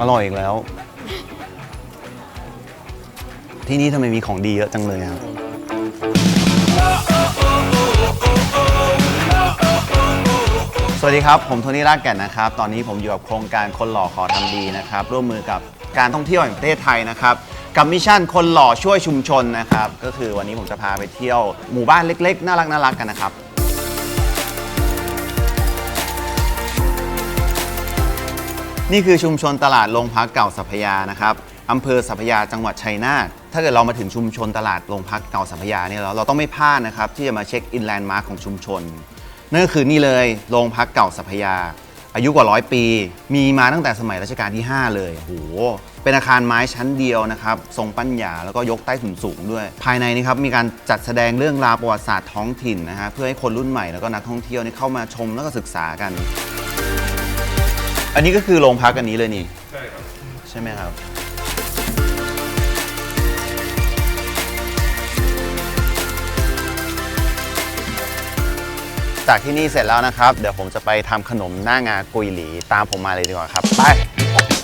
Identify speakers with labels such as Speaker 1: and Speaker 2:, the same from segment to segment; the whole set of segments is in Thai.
Speaker 1: อร่อยอีกแล้ว ที่นี่ทำไมมีของดีเยอะจังเลยครับสวัสดีครับ ผมโทนี่รากแก่นนะครับ ตอนนี้ผมอยู่กับโครงการคนหล่อขอทำดีนะครับ ร่วมมือกับการท่องเที่ยวแห่งประเทศไทยนะครับ กับมิชชั่นคนหล่อช่วยชุมชนนะครับ ก็คือวันนี้ผมจะพาไปเที่ยวหมู่บ้านเล็ก ๆ น่ารักน่ารักกันนะครับ นี่คือชุมชนตลาดโรงพักเก่าสัพยานะครับอำเภอสัพยาจังหวัดชัยนาทถ้าเกิดเรามาถึงชุมชนตลาดโรงพักเก่าสัพยาเนี่ยเราเราต้องไม่พลาดนะครับที่จะมาเช็คอินแลนด์มาร์คของชุมชนนั่นก็คือนี่เลยโรงพักเก่าสัพยา อายุกว่าร้อยปี มีมาตั้งแต่สมัยรัชกาลที่ 5 เลยโอ้โหเป็นอาคารไม้ชั้นเดียวนะครับ ทรงปัญญาแล้วก็ยกใต้ถุนสูงด้วย ภายในนี่ครับมีการจัดแสดงเรื่องราวประวัติศาสตร์ท้องถิ่นนะฮะเพื่อให้คนรุ่นใหม่แล้วก็นักท่องเที่ยวนี่เข้ามาชมแล้วก็ศึกษากัน อันนี้ก็คือโรงพักอันนี้เลยนี่
Speaker 2: ใช่ครับ
Speaker 1: ใช่ไหมครับ จากที่นี่เสร็จแล้วนะครับ เดี๋ยวผมจะไปทำขนมหน้างากุยหลี ตามผมมาเลยดีกว่าครับ ไป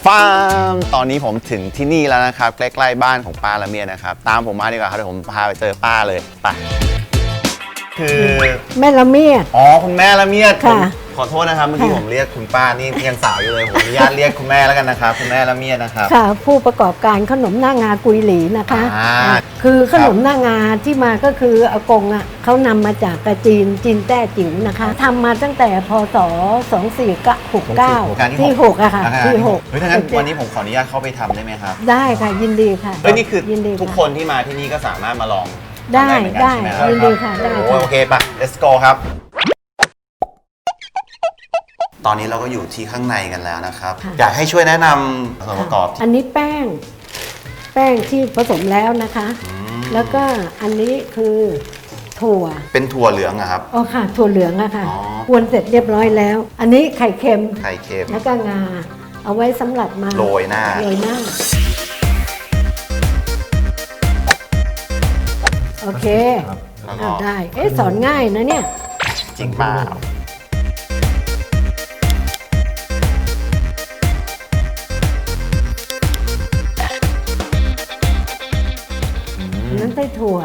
Speaker 1: ฟาร์มตอนนี้ผมถึงที่นี่แล้วนะครับ ใกล้ๆบ้านของป้าละเมียนะครับ ตามผมมาดีกว่าครับเดี๋ยวผมพาไปเจอป้าเลยไปคือ
Speaker 3: แม่ละเมียด
Speaker 1: อ๋อ คุณแม่ละเมียด
Speaker 3: ค่ะ
Speaker 1: ผม ขอโทษนะครับเมื่อกี้
Speaker 3: ค่ะ
Speaker 1: ผมเรียกคุณป้านี่ยังสาวอยู่เลยผมอนุญาตเรียกคุณแม่แล้วกันนะครับคุณแม่ละเมียดนะครับ
Speaker 3: ค่ะผู้ประกอบการขนมหน้างากุยหลีนะคะ
Speaker 1: อ่า
Speaker 3: อะคือขนมหน้างาที่มาก็คืออากงอะเขานำมาจากกระจีนจีนแต้จิ๋วนะคะทำมาตั้งแต่พศ2469 ที่6อะค่ะ
Speaker 1: อ่า
Speaker 3: ที่
Speaker 1: เฮ้ยถ้างั้น
Speaker 3: 6
Speaker 1: วันนี้ผมขออนุญาตเข้าไปทำได้ไหมครับ
Speaker 3: ได้ค่ะยินดีค่ะ
Speaker 1: เฮ้ยนี่คือ
Speaker 3: ยินดี
Speaker 1: ทุกะคนที่มาที่นี่ก็สามารถมาลอง
Speaker 3: ได้
Speaker 1: ทำเหมือนกัน
Speaker 3: ได้
Speaker 1: ใช่ไหมครับ
Speaker 3: ยินดีค่ะได้
Speaker 1: โอ้
Speaker 3: ค่ะ
Speaker 1: โอเคปะ let's go ครับ ตอนนี้เราก็อยู่ที่ข้างในกันแล้วนะครับ
Speaker 3: ค่ะ
Speaker 1: อยากให้ช่วยแนะนำส่วนประกอบ
Speaker 3: อันนี้แป้ง แป้งที่ผสมแล้วนะคะแล้วก็อันนี้คือถั่ว
Speaker 1: เป็นถั่วเหลืองอะครับ
Speaker 3: อ๋อค่ะ ถั่วเหลืองอะค่ะ
Speaker 1: อ๋อ
Speaker 3: กวนเสร็จเรียบร้อยแล้ว อันนี้ไข่เค็ม
Speaker 1: ไข่เค็ม
Speaker 3: แล้วก็งา เอาไว้สำหรับมา
Speaker 1: โรยหน้า
Speaker 3: โรยหน้า โอเค
Speaker 1: แล้วก็
Speaker 3: อะได้ เอ๊ะสอนง่ายนะเนี่ย
Speaker 1: จริงเปล่า
Speaker 3: ไส้ถั่ว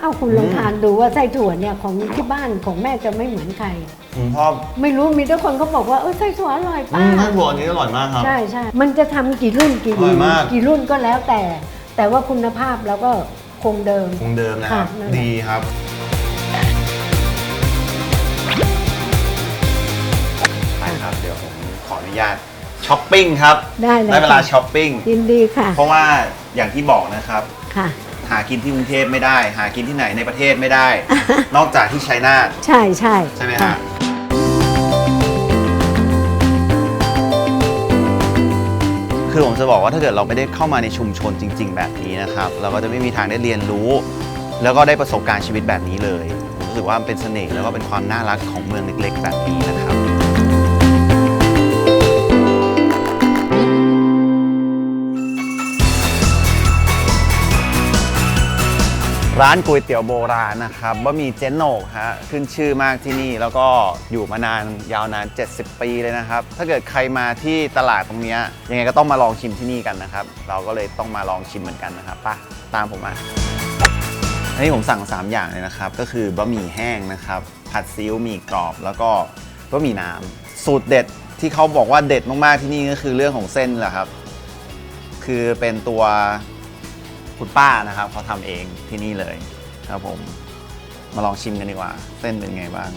Speaker 3: เอ้าคุณลองทานดูว่าไส้ถั่วเนี่ยของที่บ้านของแม่จะไม่เหมือนใคร
Speaker 1: คุณพ่อ
Speaker 3: ไม่รู้มีทุกคนเขาบอกว่าเออไส้ถั่วอร่อย
Speaker 1: อื
Speaker 3: ป้า ม
Speaker 1: ไส้ถั่วอันนี้อร่อยมากครับ
Speaker 3: ใช่ใช่ มันจะทำกี่รุ่นกี่
Speaker 1: อร่อยมาก
Speaker 3: กี่รุ่นก็แล้วแต่ แต่ว่าคุณภาพเราก็คงเดิม
Speaker 1: คงเดิมนะครับ
Speaker 3: ค่ะนั่นแหละ
Speaker 1: ดีครับ ไปครับ เดี๋ยวผมขออนุญาตช้อปปิ้งครับ
Speaker 3: ได้เลย
Speaker 1: ได้เวลา
Speaker 3: ค่ะ
Speaker 1: ช้อปปิ้ง
Speaker 3: ยินดีค่ะ
Speaker 1: เพราะว่าอย่างที่บอกนะครับ
Speaker 3: ค่ะ
Speaker 1: หากินที่กรุงเทพไม่ได้ หากินที่ไหนในประเทศไม่ได้ นอกจากที่ชัยนาท
Speaker 3: ใช่ใช่
Speaker 1: ใช่ไหม
Speaker 3: ค่ะ
Speaker 1: ฮะคือผมจะบอกว่าถ้าเกิดเราไม่ได้เข้ามาในชุมชนจริง ๆ แบบนี้นะครับ เราก็จะไม่มีทางได้เรียนรู้ แล้วก็ได้ประสบการณ์ชีวิตแบบนี้เลยผมรู้สึกว่ามันเป็นเสน่ห์แล้วก็เป็นความน่ารักของเมืองเล็ก ๆ แบบนี้นะครับ ร้านก๋วยเตี๋ยวโบราณนะครับบะหมี่เจ๊โหนกฮะขึ้นชื่อมากที่นี่แล้วก็อยู่มานานยาวนาน 70 ปีเลยนะครับ ถ้าเกิดใครมาที่ตลาดตรงเนี้ยยังไงก็ต้องมาลองชิมที่นี่กันนะครับ เราก็เลยต้องมาลองชิมเหมือนกันนะครับป่ะตามผมมาอันนี้ผมสั่ง 3 อย่างเลยนะครับ ก็คือบะหมี่แห้งนะครับ ผัดซีอิ๊วหมี่กรอบ แล้วก็บะหมี่น้ำสูตรเด็ดที่เขาบอกว่าเด็ดมากๆที่นี่ก็คือเรื่องของเส้นแหละครับ คือเป็นตัว คุณป้านะครับเขาทำเองที่นี่เลยครับผมมาลองชิมกันดีกว่า เส้นเป็นไงบ้าง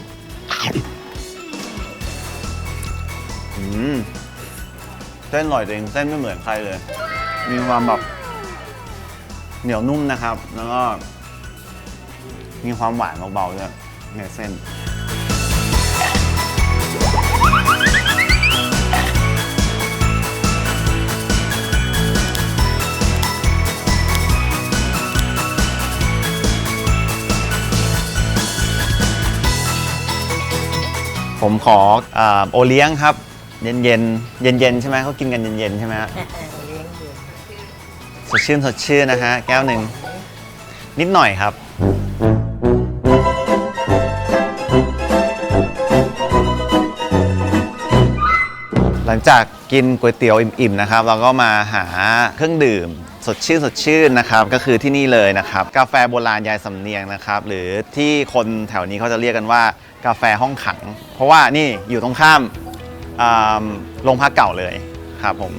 Speaker 1: อืมเส้นอร่อยจริงเส้นไม่เหมือนใครเลย มีความแบบเหนียวนุ่มนะครับ แล้วก็มีความหวานเบาๆด้วยในเส้น ผมขออโอเลี้ยงครับ เย็นเย็นเย็นเย็นๆใช่ไหมเขากินกันเย็นเย็นๆใช่ไหมฮะสดชื่นสดชื่นนะฮะ แก้วหนึ่งนิดหน่อยครับ หลังจากกินก๋วยเตี๋ยวอิ่มๆนะครับ เราก็มาหาเครื่องดื่ม สดชื่นสดชื่นนะครับก็คือที่นี่เลยนะครับ กาแฟโบราณยายสำเนียงนะครับ หรือที่คนแถวนี้เขาจะเรียกกันว่ากาแฟห้องขัง เพราะว่านี่อยู่ตรงข้ามโรงพักเก่าเลยครับผม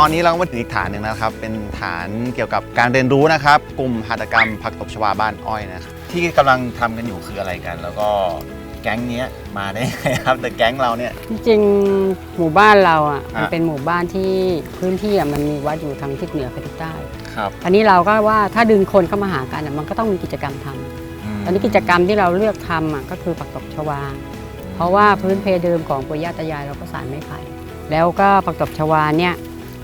Speaker 1: ตอนนี้เราก็มาถึงอีกฐานหนึ่งนะครับ เป็นฐานเกี่ยวกับการเรียนรู้นะครับ กลุ่มหัตถกรรมผักตบชวาบ้านอ้อยนะครับที่กำลังทำกันอยู่คืออะไรกัน แล้วก็แก๊งเนี้ยมาได้ไงครับแต่แก๊งเราเนี่ย
Speaker 2: จริงๆหมู่บ้านเราอะ
Speaker 1: อะ
Speaker 2: มันเป็นหมู่บ้านที่พื้นที่อะมันมีวัดอยู่ทางทิศเหนือกับทิศใต้
Speaker 1: ครับ
Speaker 2: อันนี้เราก็ว่าถ้าดึงคนเข้ามาหากันอะมันก็ต้องมีกิจกรรมทำตอนนี้กิจกรรมที่เราเลือกทำอะก็คือปักตบชวา เพราะว่าพื้นเพเดิมของปู่ย่าตายายเราก็สารไม้ไผ่แล้วก็ปักตบชวาเนี่ย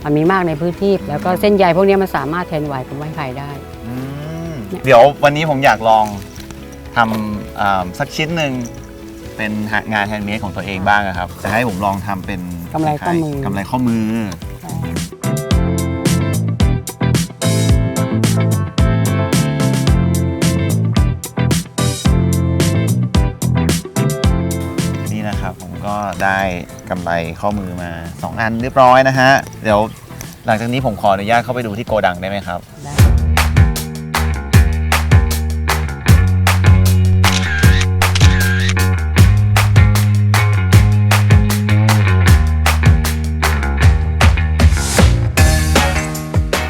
Speaker 2: มันมีมากในพื้นที่ แล้วก็เส้นใยพวกเนี้ยมันสามารถแทนไหวกับไม้ไผ่ได้
Speaker 1: อืม
Speaker 2: เนี่ย
Speaker 1: เดี๋ยววันนี้ผมอยากลองทำอ่าสักชิ้นหนึ่งเป็นงานแฮนด์เมดของตัวเองบ้างอะครับ จะให้ผมลองทำเป็น
Speaker 2: กำไรข้อมือ
Speaker 1: กำไรข้อมือ ได้กำไรข้อมือมา 2 อันเรียบร้อยนะฮะ เดี๋ยวหลังจากนี้ผมขออนุญาตเข้าไปดูที่โกดังได้ไหมครับ
Speaker 2: ได้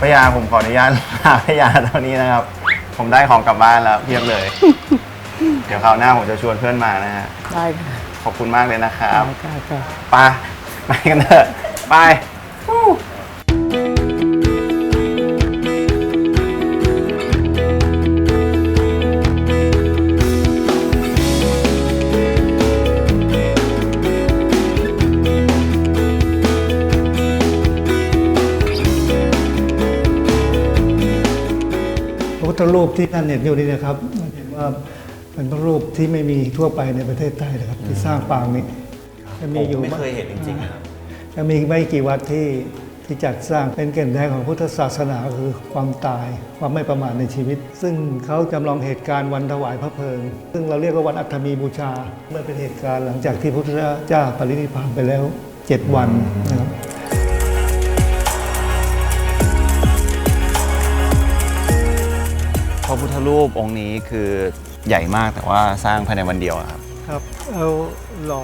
Speaker 1: พยาผมขออนุญาตลาพยาเท่านี้นะครับ ผมได้ของกลับบ้านแล้วเพียบเลย เดี๋ยวคราวหน้าผมจะชวนเพื่อนมานะฮะ
Speaker 2: ได้ค่ะ
Speaker 1: ขอบคุณมากเลยนะครับ
Speaker 2: ได้ค่ะ
Speaker 1: ไปไปกันเถอะไป
Speaker 4: พระพุทธรูปที่ท่านเห็นอยู่นี่นะครับเห็นว่า เป็นพระรูปที่ไม่มีทั่วไปในประเทศไทยนะครับ ที่สร้างปางนี้จะมีอยู่
Speaker 1: ไม่เคยเห็นจริงๆนะครับ
Speaker 4: จะมีไม่กี่วัดที่ที่จัดสร้างเป็นแก่นแท้ของพุทธศาสนาคือความตายความไม่ประมาทในชีวิต ซึ่งเขาจำลองเหตุการณ์วันถวายพระเพลิง ซึ่งเราเรียกว่าวันอัฐมีบูชาเมื่อเป็นเหตุการณ์หลังจากที่พระพุทธเจ้าปรินิพพานไปแล้ว 7 วันนะครับ
Speaker 1: พระพุทธรูปองค์นี้คือ ใหญ่มากแต่ว่าสร้างภายในวันเดียวอะครับ
Speaker 4: ครับเอาหล่อ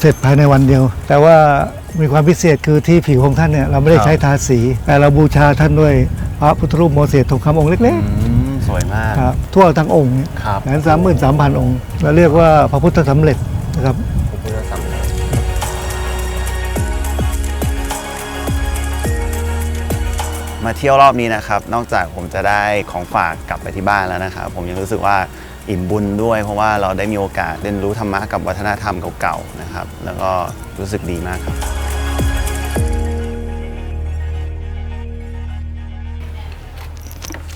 Speaker 4: เสร็จภายในวันเดียว แต่ว่ามีความพิเศษคือที่ผิวของท่านเนี่ยเราไม่ได้
Speaker 1: ครับ
Speaker 4: ใช้ทาสี แต่เราบูชาท่านด้วยพระพุทธรูปโมเสสทองคำองค์เล็ก
Speaker 1: อืมสวยมาก
Speaker 4: ๆครับทั่วทั้งองค์เนี่ย
Speaker 1: ครับ
Speaker 4: แสนสามหมื่นสามพันองค์เราเรียกว่าพระพุทธสำเร็จนะครับ
Speaker 1: พระพุทธสำเร็จมาเที่ยวรอบนี้นะครับ นอกจากผมจะได้ของฝากกลับไปที่บ้านแล้วนะครับ ผมยังรู้สึกว่า อิ่มบุญด้วย เพราะว่าเราได้มีโอกาสเรียนรู้ธรรมะกับวัฒนธรรมเก่าๆนะครับ แล้วก็รู้สึกดีมากครับ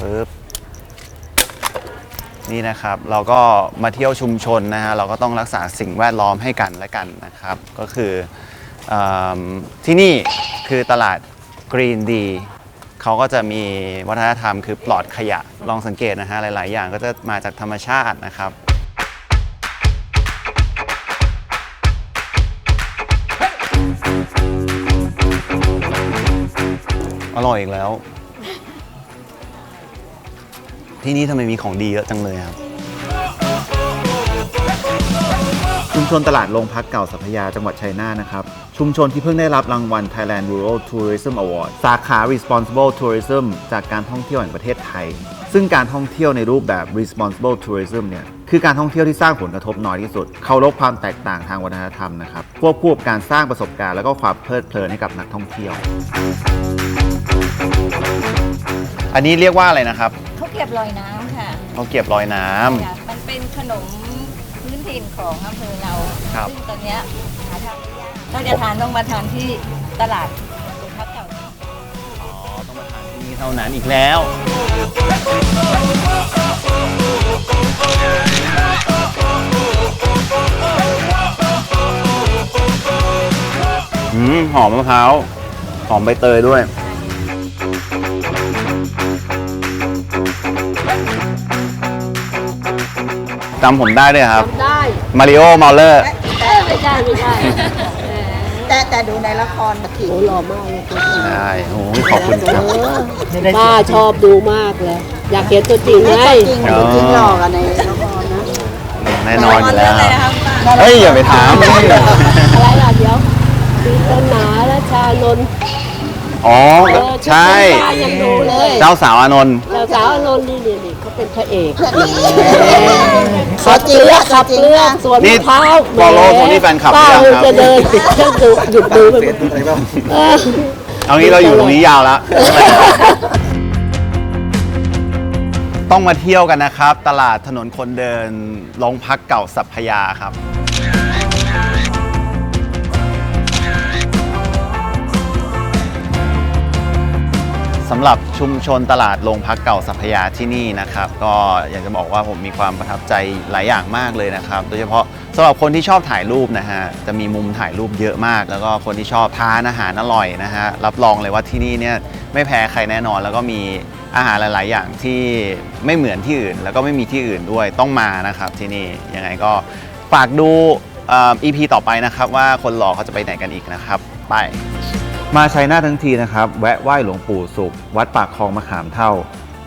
Speaker 1: ปึ๊บ นี่นะครับเราก็มาเที่ยวชุมชนนะฮะเราก็ต้องรักษาสิ่งแวดล้อมให้กันและกันนะครับ ก็คือเอมที่นี่คือตลาดกรีนดี เขาก็จะมีวัฒนธรรมคือปลอดขยะลองสังเกตนะฮะหลาย ๆ อย่างก็จะมาจากธรรมชาตินะครับ อร่อยอีกแล้ว ที่นี่ทำไมมีของดีเยอะจังเลยครับชุมชนตลาดโรงพักเก่าสัพยาจังหวัดชัยนาทนะครับ ชุมชนที่เพิ่งได้รับรางวัล Thailand Rural Tourism Award สาขา Responsible Tourism จากการท่องเที่ยวแห่งประเทศไทย ซึ่งการท่องเที่ยวในรูปแบบ Responsible Tourism เนี่ยคือการท่องเที่ยวที่สร้างผลกระทบน้อยที่สุด เคารพความแตกต่างทางวัฒนธรรมนะครับควบคู่กับการสร้างประสบการณ์และก็ความเพลิดเพลินให้กับนักท่องเที่ยว อันนี้เรียกว่าอะไรนะครับ
Speaker 5: เขาวเกรียบลอยน้ำค่ะ
Speaker 1: เขาวเก็บลอยน้ำ
Speaker 5: จ้ะมันเป็นขนมพื้นถิ่นของอำเภอเรา
Speaker 1: ครับ
Speaker 5: ซึ่งตอนเนี้ย ถ้าจะทานต้องมาทานที่ตลาดตรงพักเก่า
Speaker 1: อ๋อ ต้องมาทานที่นี่เท่านั้นอีกแล้ว อืม หอมมะพร้าว หอมใบเตยด้วย จำผมได้ด้วยครับ
Speaker 6: ได้
Speaker 1: มาริโอ มาเลอร์
Speaker 6: ไม่ได้ไม่ได้
Speaker 7: แต่แต่ดูในละครมาที
Speaker 6: โอ้หล่อมากเลย
Speaker 1: ใช่โอ้ยขอบคุณครับ
Speaker 6: ป้าชอบดูมากเลย อยากเห็นตัวจริงไง
Speaker 7: จริงตัวจริงหลอกอะในละครนะ
Speaker 1: แน่นอนอยู่แล้ว
Speaker 7: เรื่องอะไรนะครับป้า
Speaker 1: เฮ้ย อย่าไปถาม
Speaker 6: อะไรล่ะเดี๋ยวปีต้นหนาและชานนท์
Speaker 1: อ๋อ
Speaker 6: เออ
Speaker 1: ใช่
Speaker 6: ป้ายังดูเลย
Speaker 1: เจ้าสาวอานนท์
Speaker 6: เจ้าสาวอานนท์นี่นี่นี่เขา เป็นพระเอก
Speaker 7: ตัวจริง
Speaker 6: เลือก
Speaker 7: ตั
Speaker 6: ขั
Speaker 7: ว
Speaker 6: บ
Speaker 7: จริง
Speaker 6: เลือก
Speaker 7: นะ
Speaker 6: สวนมะพร้าว
Speaker 1: follow
Speaker 6: แหม
Speaker 1: Tony Fan Club
Speaker 6: ป้า
Speaker 1: หรือยังครับ
Speaker 6: จะเดินฉันดูหยุดดูไปเออ
Speaker 1: เอางี้เราอยู่ตรงนี้ยาวแล้ว ต้องมาเที่ยวกันนะครับ ตลาดถนนคนเดินโรงพักเก่าสัพพยาครับ สำหรับชุมชนตลาดโรงพักเก่าสัพยาที่นี่นะครับ ก็อยากจะบอกว่าผมมีความประทับใจหลายอย่างมากเลยนะครับ โดยเฉพาะสำหรับคนที่ชอบถ่ายรูปนะฮะจะมีมุมถ่ายรูปเยอะมาก แล้วก็คนที่ชอบทานอาหารอร่อยนะฮะรับรองเลยว่าที่นี่เนี่ยไม่แพ้ใครแน่นอน แล้วก็มีอาหารหลาย ๆ อย่างที่ไม่เหมือนที่อื่น แล้วก็ไม่มีที่อื่นด้วยต้องมานะครับที่นี่ยังไงก็ฝากดูอ่อ EP ต่อไปนะครับว่าคนหล่อเขาจะไปไหนกันอีกนะครับ ไป มาชัยนาททั้งทีนะครับ แวะไหว้หลวงปู่สุข วัดปากคลองมะขามเท่า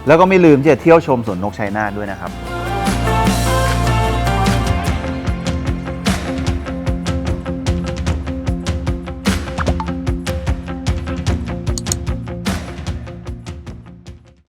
Speaker 1: แล้วก็ไม่ลืมที่จะเที่ยวชมสวนนกชัยนาทด้วยนะครับ